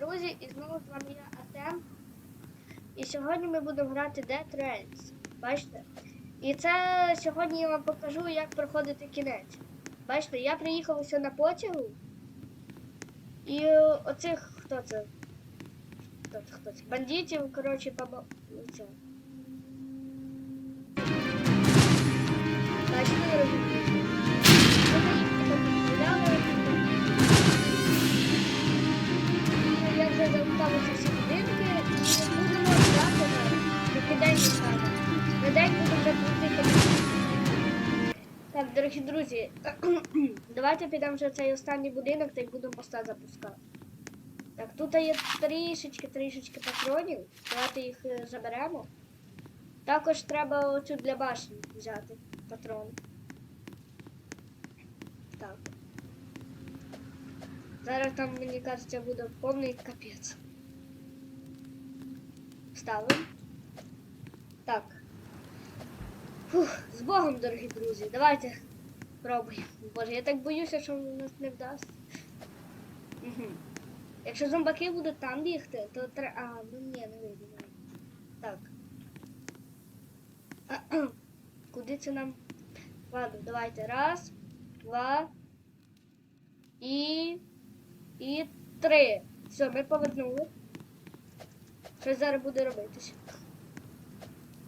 друзі, і знову з вами я Артем. І сьогодні ми будемо грати Dead Rails. Бачите? І це сьогодні я вам покажу, як проходити кінець. Бачите, я приїхав ось на потягу. І оцих хто це? Хто це? Хто це? Бандитів, коротше, це. Бачите, дорогі дорогі друзі, давайте підемо вже цей останній будинок та й будемо поста запускати. Так, тут є трішечки, трішечки патронів. Давайте їх е, заберемо. Також треба оцю для башні взяти патрон. Так. Зараз там, мені кажеться, буде повний капець. Ставимо. Так. З Богом, дорогі друзі. Давайте пробуємо. Боже, я так боюся, що в нас не вдасться. Угу. Якщо зомбаки будуть там бігти, то треба. А, ну ні, не вийде. Так. Куди це нам? Ладно, давайте. Раз, два. І. І три. Все, ми повернули. Що зараз буде робитися?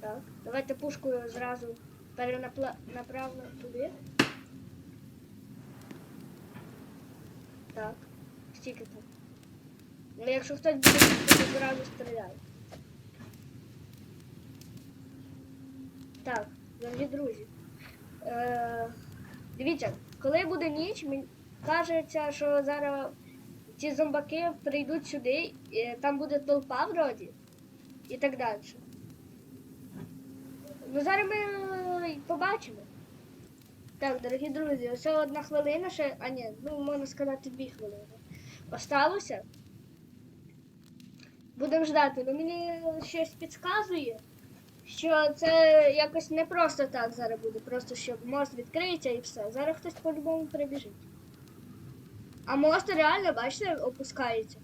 Так, давайте пушкою зразу перенаправимо туди. Так, стільки там. Ну, якщо хтось буде, то зразу стріляє. Так, дорогі друзі. Е, дивіться, коли буде ніч, мені кажеться, що зараз ці зомбаки прийдуть сюди, і там буде толпа вроді, і так далі. Ну зараз ми е, побачимо. Так, дорогі друзі, ось одна хвилина ще, а ні, ну можна сказати дві хвилини. Осталося. Будемо ждати, ну мені щось підказує, що це якось не просто так зараз буде, просто щоб мост відкриється і все. Зараз хтось по-любому прибіжить. А мост реально, бачите, опускається.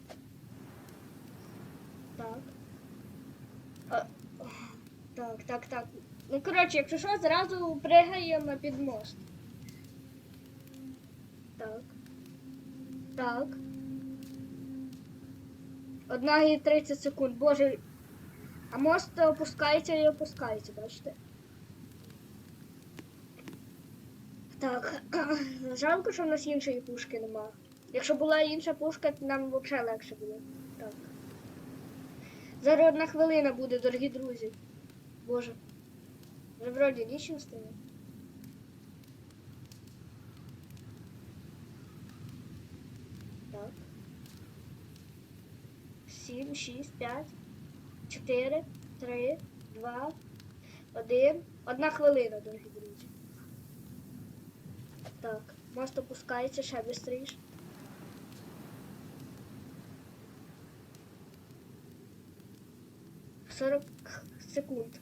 Так. А, так, так, так. Ну, коротше, якщо що, зразу пригаємо під мост. Так. Так. Одна і 30 секунд. Боже. А мост опускається і опускається, бачите? Так. Жалко, що в нас іншої пушки немає. Якщо була інша пушка, то нам взагалі легше було. Так. Зараз одна хвилина буде, дорогі друзі. Боже. Вже вроді ніч настає. Так. Сім, шість, п'ять, чотири, три, два, один. Одна хвилина, дорогі друзі. Так, мост опускається ще швидше. Сорок секунд.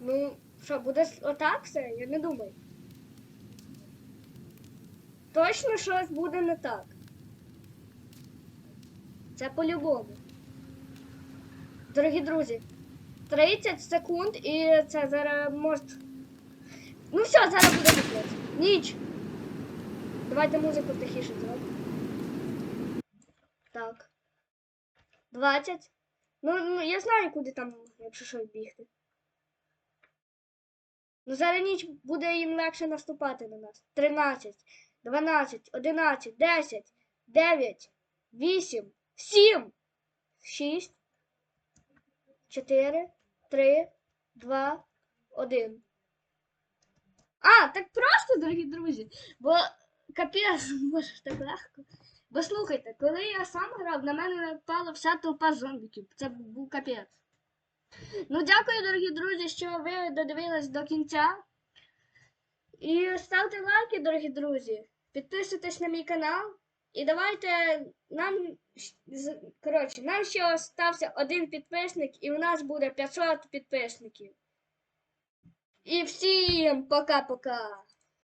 Ну, що, буде отак все? Я не думаю. Точно щось буде не так. Це по-любому. Дорогі друзі, 30 секунд і це зараз мост. Ну все, зараз буде капець. Ніч. Давайте музику тихіше зробимо. Так. 20. Ну, ну, я знаю, куди там, якщо щось бігти. Ну зараз ніч буде їм легше наступати на нас. 13, 12, 11, 10, 9, 8, 7, 6, 4, 3, 2, 1. А, так просто, дорогі друзі. Бо капець, може так легко. Бо слухайте, коли я сам грав, на мене напала вся толпа зомбіків. Це був капець. Ну, дякую, дорогі друзі, що ви додивились до кінця. І ставте лайки, дорогі друзі. Підписуйтесь на мій канал. І давайте нам коротше, нам ще остався один підписник, і у нас буде 500 підписників. І всім пока-пока.